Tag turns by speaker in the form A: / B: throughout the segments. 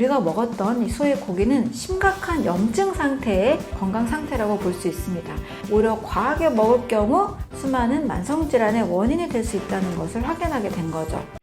A: 우리가 먹었던 이 소의 고기는 심각한 염증 상태의 건강 상태라고 볼 수 있습니다. 오히려 과하게 먹을 경우 수많은 만성 질환의 원인이 될 수 있다는 것을 확인하게 된 거죠.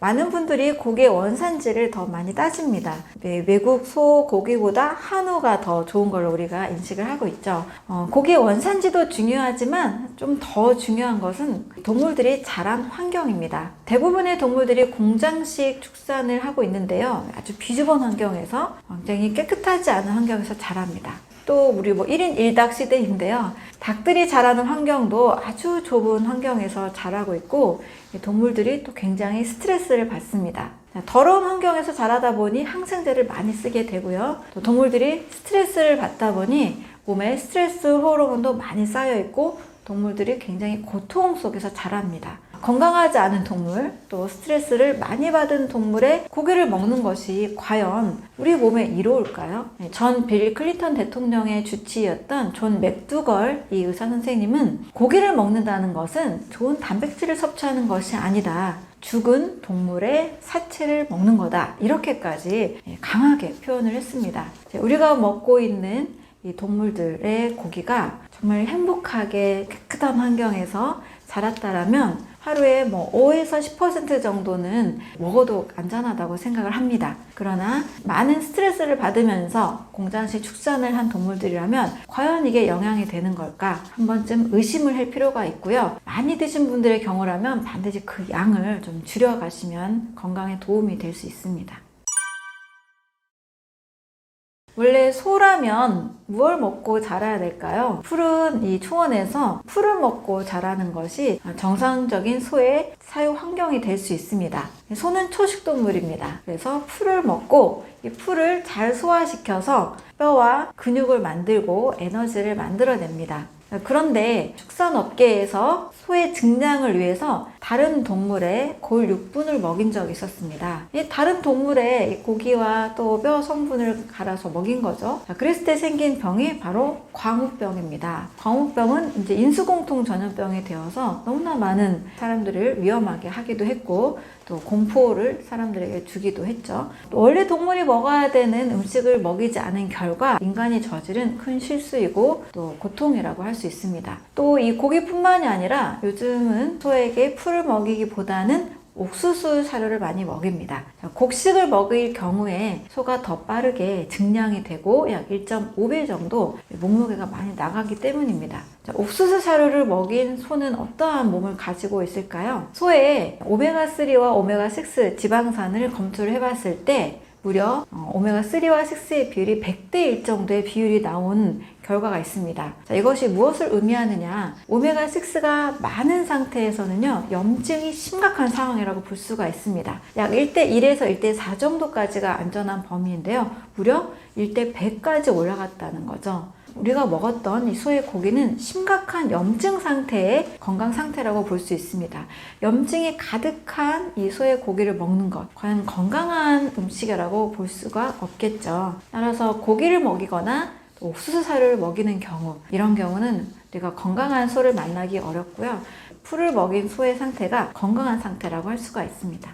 A: 많은 분들이 고기의 원산지를 더 많이 따집니다. 네, 외국 소 고기보다 한우가 더 좋은 걸로 우리가 인식을 하고 있죠. 어, 고기의 원산지도 중요하지만 좀 더 중요한 것은 동물들이 자란 환경입니다. 대부분의 동물들이 공장식 축산을 하고 있는데요. 아주 비주번 환경에서 굉장히 깨끗하지 않은 환경에서 자랍니다. 또 우리 뭐 1인 1닭 시대인데요. 닭들이 자라는 환경도 아주 좁은 환경에서 자라고 있고 이 동물들이 또 굉장히 스트레스를 받습니다. 자, 더러운 환경에서 자라다 보니 항생제를 많이 쓰게 되고요. 또 동물들이 스트레스를 받다 보니 몸에 스트레스 호르몬도 많이 쌓여 있고 동물들이 굉장히 고통 속에서 자랍니다. 건강하지 않은 동물, 또 스트레스를 많이 받은 동물의 고기를 먹는 것이 과연 우리 몸에 이로울까요? 네, 전빌 클린턴 대통령의 주치의였던 존 맥두걸 이 의사 선생님은 고기를 먹는다는 것은 좋은 단백질을 섭취하는 것이 아니다. 죽은 동물의 사체를 먹는 거다. 이렇게까지 강하게 표현을 했습니다. 우리가 먹고 있는 이 동물들의 고기가 정말 행복하게 깨끗한 환경에서 자랐다라면 하루에 뭐 5에서 10% 정도는 먹어도 안전하다고 생각을 합니다. 그러나 많은 스트레스를 받으면서 공장식 축산을 한 동물들이라면 과연 이게 영향이 되는 걸까? 한 번쯤 의심을 할 필요가 있고요. 많이 드신 분들의 경우라면 반드시 그 양을 좀 줄여가시면 건강에 도움이 될 수 있습니다. 원래 소라면 무엇을 먹고 자라야 될까요? 풀은 이 초원에서 풀을 먹고 자라는 것이 정상적인 소의 사유 환경이 될 수 있습니다. 소는 초식동물입니다. 그래서 풀을 먹고 이 풀을 잘 소화시켜서 뼈와 근육을 만들고 에너지를 만들어냅니다. 그런데 축산업계에서 소의 증량을 위해서 다른 동물의 골 육분을 먹인 적이 있었습니다. 이 다른 동물의 고기와 또 뼈 성분을 갈아서 먹인 거죠. 자, 그랬을 때 생긴 병이 바로 광우병입니다. 광우병은 이제 인수공통 전염병이 되어서 너무나 많은 사람들을 위험하게 하기도 했고 또 공포를 사람들에게 주기도 했죠. 또 원래 동물이 먹어야 되는 음식을 먹이지 않은 결과 인간이 저지른 큰 실수이고 또 고통이라고 할 수 있습니다. 또 이 고기뿐만이 아니라 요즘은 소에게 풀을 먹이기보다는 옥수수 사료를 많이 먹입니다. 곡식을 먹일 경우에 소가 더 빠르게 증량이 되고 약 1.5배 정도 몸무게가 많이 나가기 때문입니다. 자, 옥수수 사료를 먹인 소는 어떠한 몸을 가지고 있을까요? 소의 오메가3와 오메가6 지방산을 검출을 해봤을 때 무려 어, 오메가3와 6의 비율이 100대 1 정도의 비율이 나온 결과가 있습니다. 자, 이것이 무엇을 의미하느냐? 오메가6가 많은 상태에서는요, 염증이 심각한 상황이라고 볼 수가 있습니다. 약 1대 1에서 1대 4 정도까지가 안전한 범위인데요, 무려 1대 100까지 올라갔다는 거죠. 우리가 먹었던 이 소의 고기는 심각한 염증 상태의 건강 상태라고 볼 수 있습니다. 염증이 가득한 이 소의 고기를 먹는 것, 과연 건강한 음식이라고 볼 수가 없겠죠. 따라서 고기를 먹이거나 옥수수 사료를 먹이는 경우, 이런 경우는 우리가 건강한 소를 만나기 어렵고요. 풀을 먹인 소의 상태가 건강한 상태라고 할 수가 있습니다.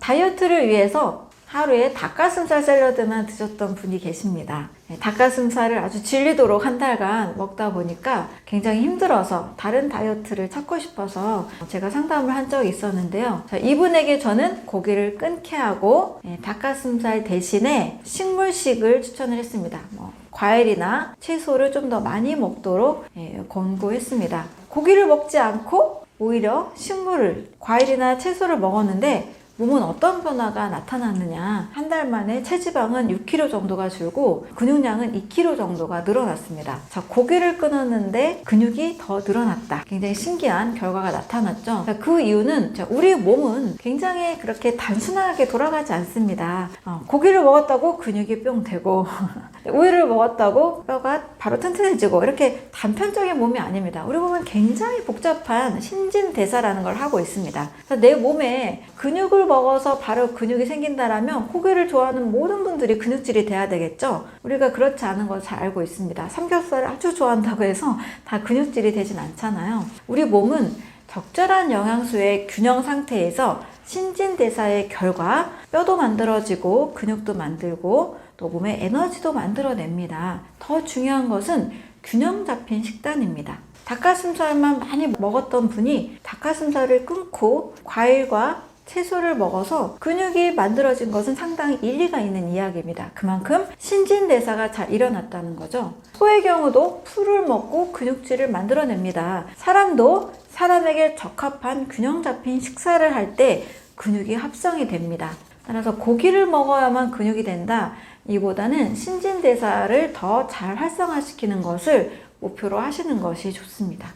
A: 다이어트를 위해서 하루에 닭가슴살 샐러드만 드셨던 분이 계십니다. 네, 닭가슴살을 아주 질리도록 한 달간 먹다 보니까 굉장히 힘들어서 다른 다이어트를 찾고 싶어서 제가 상담을 한 적이 있었는데요. 자, 이분에게 저는 고기를 끊게 하고 네, 닭가슴살 대신에 식물식을 추천을 했습니다. 뭐, 과일이나 채소를 좀 더 많이 먹도록 예, 권고했습니다. 고기를 먹지 않고 오히려 식물을, 과일이나 채소를 먹었는데 몸은 어떤 변화가 나타났느냐. 한 달 만에 체지방은 6kg 정도가 줄고 근육량은 2kg 정도가 늘어났습니다. 자, 고기를 끊었는데 근육이 더 늘어났다. 굉장히 신기한 결과가 나타났죠. 자, 그 이유는 자, 우리 몸은 굉장히 그렇게 단순하게 돌아가지 않습니다. 어, 고기를 먹었다고 근육이 뿅 되고 우유를 먹었다고 뼈가 바로 튼튼해지고 이렇게 단편적인 몸이 아닙니다. 우리 몸은 굉장히 복잡한 신진대사라는 걸 하고 있습니다. 내 몸에 근육을 먹어서 바로 근육이 생긴다라면 고기를 좋아하는 모든 분들이 근육질이 돼야 되겠죠. 우리가 그렇지 않은 걸 잘 알고 있습니다. 삼겹살을 아주 좋아한다고 해서 다 근육질이 되진 않잖아요. 우리 몸은 적절한 영양소의 균형 상태에서 신진대사의 결과 뼈도 만들어지고 근육도 만들고 또 몸에 에너지도 만들어냅니다. 더 중요한 것은 균형 잡힌 식단입니다. 닭가슴살만 많이 먹었던 분이 닭가슴살을 끊고 과일과 채소를 먹어서 근육이 만들어진 것은 상당히 일리가 있는 이야기입니다. 그만큼 신진대사가 잘 일어났다는 거죠. 소의 경우도 풀을 먹고 근육질을 만들어냅니다. 사람도 사람에게 적합한 균형 잡힌 식사를 할 때 근육이 합성이 됩니다. 따라서 고기를 먹어야만 근육이 된다. 이보다는 신진대사를 더 잘 활성화시키는 것을 목표로 하시는 것이 좋습니다.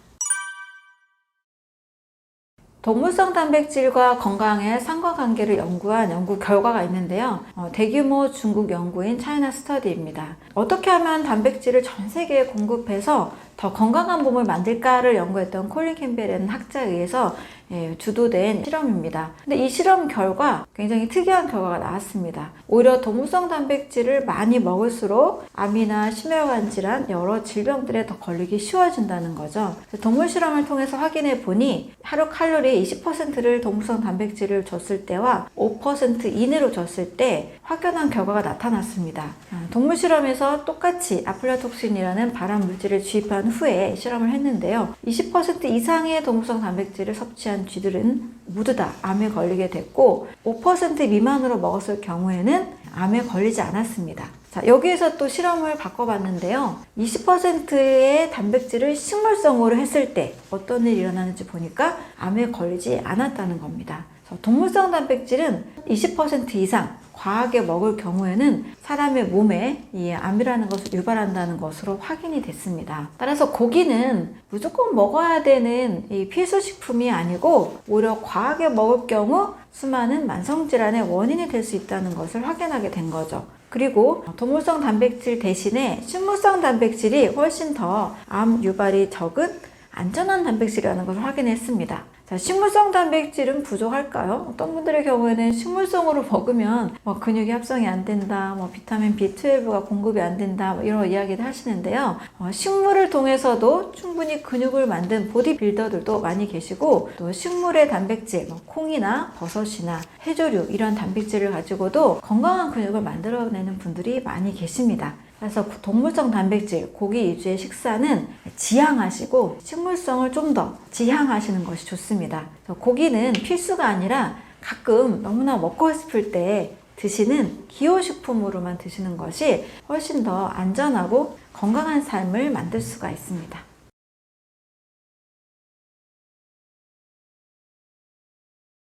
A: 동물성 단백질과 건강의 상관관계를 연구한 연구 결과가 있는데요. 어, 대규모 중국 연구인 차이나 스터디입니다. 어떻게 하면 단백질을 전 세계에 공급해서 더 건강한 몸을 만들까를 연구했던 콜린 캠벨이라는 학자에 의해서 예, 주도된 실험입니다. 근데 이 실험 결과 굉장히 특이한 결과가 나왔습니다. 오히려 동물성 단백질을 많이 먹을수록 암이나 심혈관 질환 여러 질병들에 더 걸리기 쉬워진다는 거죠. 동물 실험을 통해서 확인해 보니 하루 칼로리 20%를 동물성 단백질을 줬을 때와 5% 이내로 줬을 때 확연한 결과가 나타났습니다. 아, 동물 실험에서 똑같이 아플라톡신이라는 발암 물질을 주입한 후에 실험을 했는데요. 20% 이상의 동물성 단백질을 섭취한 쥐들은 모두 다 암에 걸리게 됐고 5% 미만으로 먹었을 경우에는 암에 걸리지 않았습니다. 자, 여기에서 또 실험을 바꿔봤는데요. 20%의 단백질을 식물성으로 했을 때 어떤 일이 일어나는지 보니까 암에 걸리지 않았다는 겁니다. 동물성 단백질은 20% 이상 과하게 먹을 경우에는 사람의 몸에 이 암이라는 것을 유발한다는 것으로 확인이 됐습니다. 따라서 고기는 무조건 먹어야 되는 이 필수식품이 아니고 오히려 과하게 먹을 경우 수많은 만성질환의 원인이 될 수 있다는 것을 확인하게 된 거죠. 그리고 동물성 단백질 대신에 식물성 단백질이 훨씬 더 암 유발이 적은 안전한 단백질이라는 것을 확인했습니다. 자, 식물성 단백질은 부족할까요? 어떤 분들의 경우에는 식물성으로 먹으면 뭐 근육이 합성이 안 된다, 뭐 비타민 B12가 공급이 안 된다, 뭐 이런 이야기를 하시는데요. 어, 식물을 통해서도 충분히 근육을 만든 보디빌더들도 많이 계시고 또 식물의 단백질, 뭐 콩이나 버섯이나 해조류 이런 단백질을 가지고도 건강한 근육을 만들어내는 분들이 많이 계십니다. 그래서 동물성 단백질, 고기 위주의 식사는 지향하시고 식물성을 좀 더 지향하시는 것이 좋습니다. 고기는 필수가 아니라 가끔 너무나 먹고 싶을 때 드시는 기호식품으로만 드시는 것이 훨씬 더 안전하고 건강한 삶을 만들 수가 있습니다.